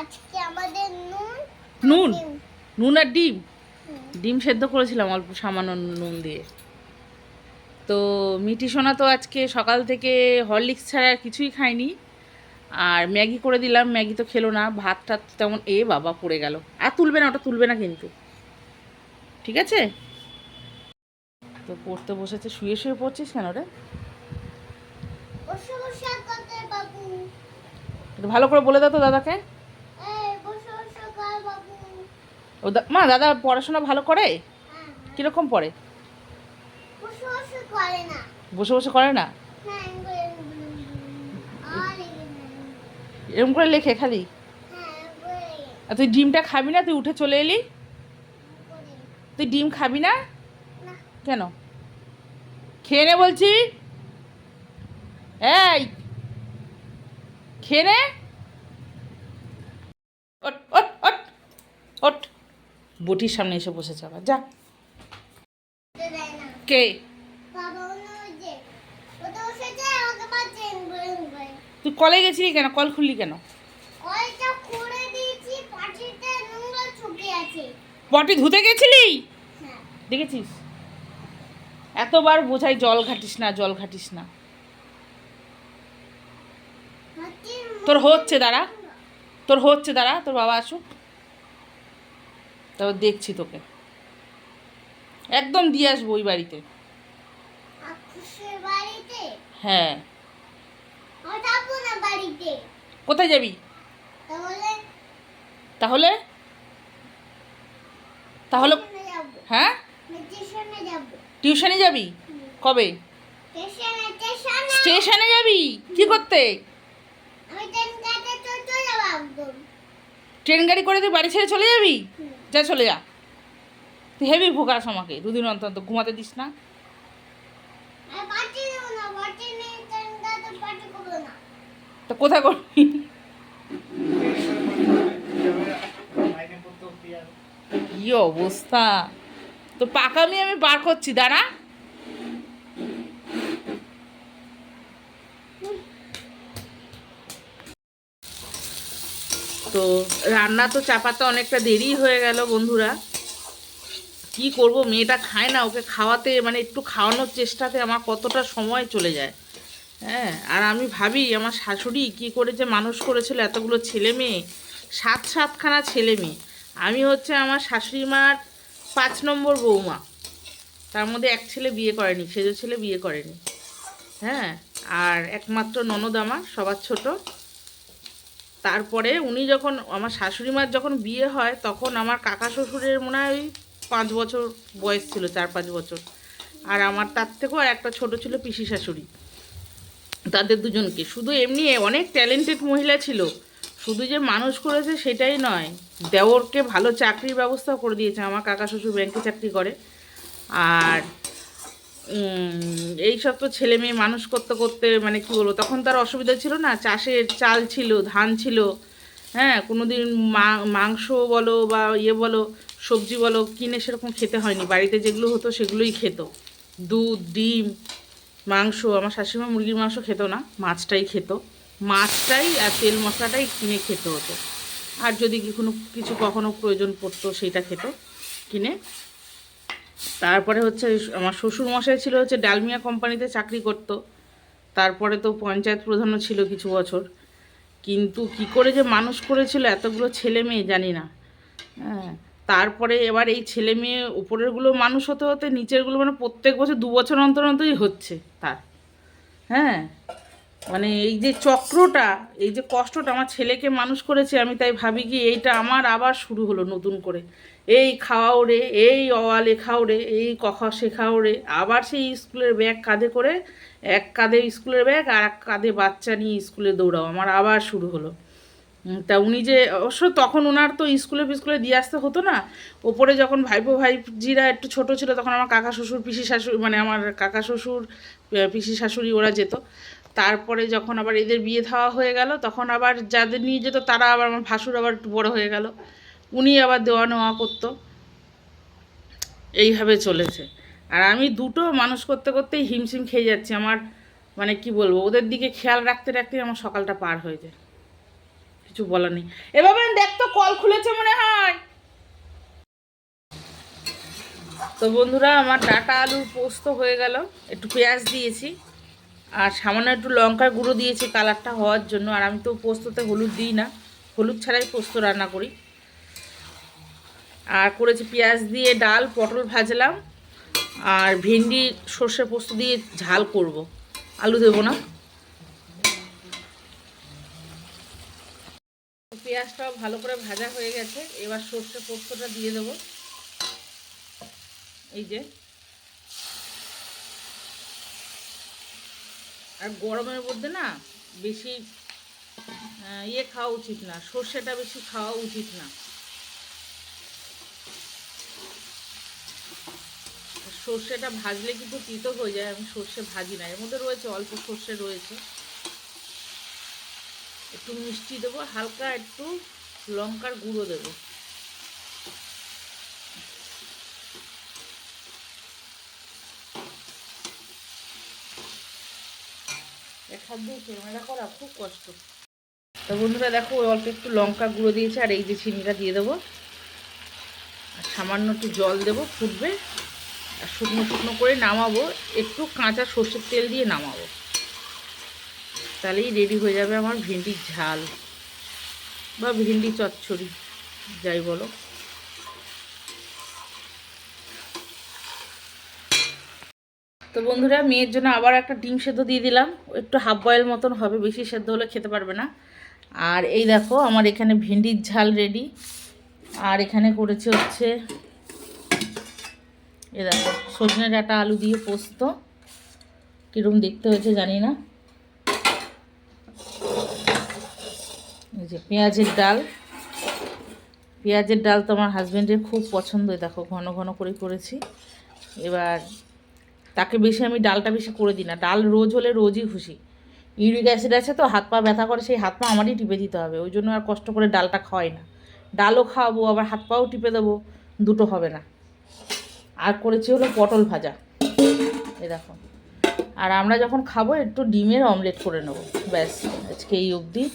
আজকে আমাদের নুন নুন? নুন আর ডিম? ডিম সেদ্ধ করেছিলাম অল্প সামান্য নুন দিয়ে। তো মিঠি সোনা তো আজকে সকাল থেকে হরলিক্স ছাড়া আর কিছুই খায়নি। আর ম্যাগি করে দিলাম ম্যাগি তো খেলো না ভাত টাত তেমন এ বাবা পড়ে গেল। আর তুলবে না ওটা তুলবে না কিন্তু। ঠিক আছে? তো পড়তে বসেছে শুয়ে শুয়ে পড়ছিস কেন রে? ভালো করে বলে দাও তো দাদাকে এই বসে বসে কর বাবু ও দা- মা দাদা পড়াশোনা ভালো করে? কীরকম পড়ে? বসে বসে করে না? হ্যাঁ এরকম করে লেখে খালি? হ্যাঁ আর তুই ডিমটা খাবি না? তুই উঠে চলে এলি? তুই ডিম খাবি না? না। কেন? খেয়ে নে বলছি। এই! খেয়ে নে ওট ওট ওট ওট বটির সামনে এসে বসেছে আবার। যা। কে। তুই কলে গেছিলি কেন? কল খুললি কেন? পটি ধুতে গেছিলি? দেখেছিস? এতবার বোঝাই জল ঘাটিস না, জল ঘাটিস না। তোর হচ্ছে, দাঁড়া। তোর হচ্ছে, দাঁড়া। তোর বাবা আসুক। তারপর দেখছি তোকে। একদম দিয়ে আসব ওই বাড়িতে। হ্যাঁ। কোথায় যাবি? তাহলে? তাহলে? হ্যাঁ? টিউশনে যাবি? কবে? স্টেশনে যাবি? কি করতে? ট্রেন গাড়ি করে তুই বাড়ি ছেড়ে চলে যাবি। যা চলে যা। তুই হেভি ভোগাস আমাকে দুদিন অন্তর অন্তর ঘুমাতে দিস না। আমি তো কোথায় করবি? কি অবস্থা? তো পাকা পাকামি আমি বার করছি দাঁড়া। তো রান্না তো চাপাতে অনেকটা দেরি হয়ে গেল বন্ধুরা। কি করব? মেয়েটা খায় না, ওকে খাওয়াতে মানে একটু খাওয়ানোর চেষ্টাতে আমার কতটা সময় চলে যায়। হ্যাঁ আর আমি ভাবি, আমার শাশুড়ি কি করে যে মানুষ করেছিল এতগুলো ছেলে মেয়ে? সাত সাতখানা ছেলে মেয়ে। আমি হচ্ছে আমার শাশুড়ি মার পাঁচ নম্বর বৌমা। তার মধ্যে এক ছেলে বিয়ে করেনি সেজো ছেলে বিয়ে করেনি। হ্যাঁ আর একমাত্র ননদ আমার, সবার ছোট। তারপরে উনি যখন, আমার শাশুড়ি মার যখন বিয়ে হয়, তখন আমার কাকা শ্বশুরের মনে হয় ওই পাঁচ বছর বয়স ছিল, চার পাঁচ বছর। আর আমার তার থেকেও আর একটা ছোট ছিল পিসি শাশুড়ি। তাদের দুজনকে। শুধু এমনি অনেক ট্যালেন্টেড মহিলা ছিল। শুধু যে মানুষ করেছে সেটাই নয়, দেওরকে ভালো চাকরির ব্যবস্থা করে দিয়েছে। আমার কাকা শ্বশুর ব্যাংকে চাকরি করে। আর এই সব তো ছেলে মেয়ে মানুষ করতে করতে মানে কি বলব, তখন তার অসুবিধা ছিল না, চাষের চাল ছিল, ধান ছিল হ্যাঁ কোনো দিন মাংস বলো বা ইয়ে বলো, সবজি বলো, কিনে সেরকম খেতে হয়নি। বাড়িতে যেগুলো হতো সেগুলোই খেত। দুধ, ডিম, মাংস, আমার শাশুড়িমা মুরগির মাংস খেত না, মাছটাই খেত। মাছটাই আর তেল মশলাটাই কিনে খেতে হতো। আর যদি কোনো, কিছু কখনো প্রয়োজন পড়তো, সেটা খেত, কিনে। তারপরে হচ্ছে আমার শ্বশুর মশাই ছিল হচ্ছে ডালমিয়া কোম্পানিতে চাকরি করত। তারপরে তো পঞ্চায়েত প্রধানও ছিল কিছু বছর। কিন্তু কি করে যে মানুষ করেছিল এতগুলো ছেলে মেয়ে জানি না। হ্যাঁ তারপরে এবার এই ছেলে মেয়ে উপরেরগুলো মানুষ হতে হতে নিচেরগুলো মানে প্রত্যেক বছর দু বছর অন্তর অন্তরই হচ্ছে তার। হ্যাঁ মানে এই যে চক্রটা, এই যে কষ্টটা আমার ছেলেকে মানুষ করেছে, আমি তাই ভাবি কি এইটা আমার আবার শুরু হলো নতুন করে। এই খাওয়াও রে, এই অওয়া লেখাও রে, এই কখ শেখাও রে। আবার সেই স্কুলের ব্যাগ কাঁধে করে, এক কাঁধে স্কুলের ব্যাগ আর এক কাঁধে বাচ্চা নিয়ে স্কুলে দৌড়াও, আমার আবার শুরু হলো। তা উনি যে, অবশ্য তখন ওনার তো স্কুলে ফিস্কুলে দিয়ে আসতে হতো না। ওপরে যখন ভাইপো ভাইজিরা একটু ছোট ছিল, তখন আমার কাকা শ্বশুর, পিসি শাশুড়ি মানে আমার কাকা শ্বশুর পিসি শাশুড়ি ওরা যেত। তারপরে যখন আবার এদের বিয়ে থাওয়া হয়ে গেল, তখন আবার যাদের নিয়ে যেত তারা আবার আমার ভাসুর আবার বড় হয়ে গেল। উনি আবার দেওয়া নেওয়া করতো। এইভাবে চলেছে। আর আমি দুটো মানুষ করতে করতেই হিমশিম খেয়ে যাচ্ছি। আমার মানে কি বলব, ওদের দিকে খেয়াল রাখতে রাখতে আমার সকালটা পার হয়ে যায়। কিছু বলার নেই। এভাবে দেখ তো কল খুলেছে মনে হয়। তো বন্ধুরা, আমার ডাটা আলুর পোস্ত হয়ে গেল। একটু পেঁয়াজ দিয়েছি। আর সামান্য একটু লঙ্কার গুঁড়ো দিয়েছি কালারটা হওয়ার জন্য, আর আমি তো পোস্ততে হলুদ দিই না। হলুদ ছাড়াই পোস্ত রান্না করি। আর করেছি পেঁয়াজ দিয়ে ডাল, পটল ভাজলাম। আর ভেন্ডি, সর্ষে পোস্ত দিয়ে ঝাল করব। আলু দেবো না। পেঁয়াজটাও ভালো করে ভাজা হয়ে গেছে। এবার সর্ষে পোস্তটা দিয়ে দেবো। এই যে। আর গরমের মধ্যে না বেশি ইয়ে খাওয়া উচিত না, সর্ষেটা বেশি খাওয়া উচিত না। সর্ষেটা ভাজলে কিন্তু তিতো হয়ে যায়, আমি সর্ষে ভাজি না, এর মধ্যে রয়েছে, অল্প সর্ষে রয়েছে। একটু মিষ্টি দেবো, হালকা একটু লঙ্কার গুঁড়ো দেবো। হাত দিয়ে ক্যামেরা করা খুব কষ্ট। তো বন্ধুরা দেখো অল্প একটু লঙ্কা গুঁড়ো দিয়েছে, আর এই যে চিনিটা দিয়ে দেবো। আর সামান্য একটু জল দেবো, ফুটবে। আর শুকনো শুকনো করে নামাবো, একটু কাঁচা সর্ষের তেল দিয়ে নামাবো। তাহলেই রেডি হয়ে যাবে আমার ভেন্ডির ঝাল বা ভেন্ডি চচ্চড়ি, যাই বলো। তো বন্ধুরা, মেয়ের জন্য আবার একটা ডিম সেদ্ধ দিয়ে দিলাম। একটু হাফ বয়েল মতন হবে, বেশি সেদ্ধ হলে খেতে পারবে না। আর এই দেখো, আমার এখানে ভেন্ডির ঝাল রেডি আর এখানে করেছে হচ্ছে, এ দেখো, সজনে ডাঁটা আলু দিয়ে পোস্ত। কীরকম দেখতে হয়েছে জানি না। এই যে পেঁয়াজের ডাল। পেঁয়াজের ডাল তো আমার হাজব্যান্ডের খুব পছন্দ দেখো, ঘন ঘন করে করেছি। এবার তাকে বেশি আমি ডালটা বেশি করে দিই না। ডাল রোজ হলে রোজই খুশি। ইউরিক অ্যাসিড আছে তো, হাত পা ব্যথা করে, সেই হাত পা আমারই টিপে দিতে হবে। ওই জন্য আর কষ্ট করে ডালটা খাওয়াই না। ডালও খাওয়াবো, আবার হাত পাও টিপে দেবো, দুটো হবে না। আর করেছি হলো পটল ভাজা। এই দেখো। আর আমরা যখন খাব, একটু ডিমের অমলেট করে নেব। ব্যাস, আজকে এই অবধি।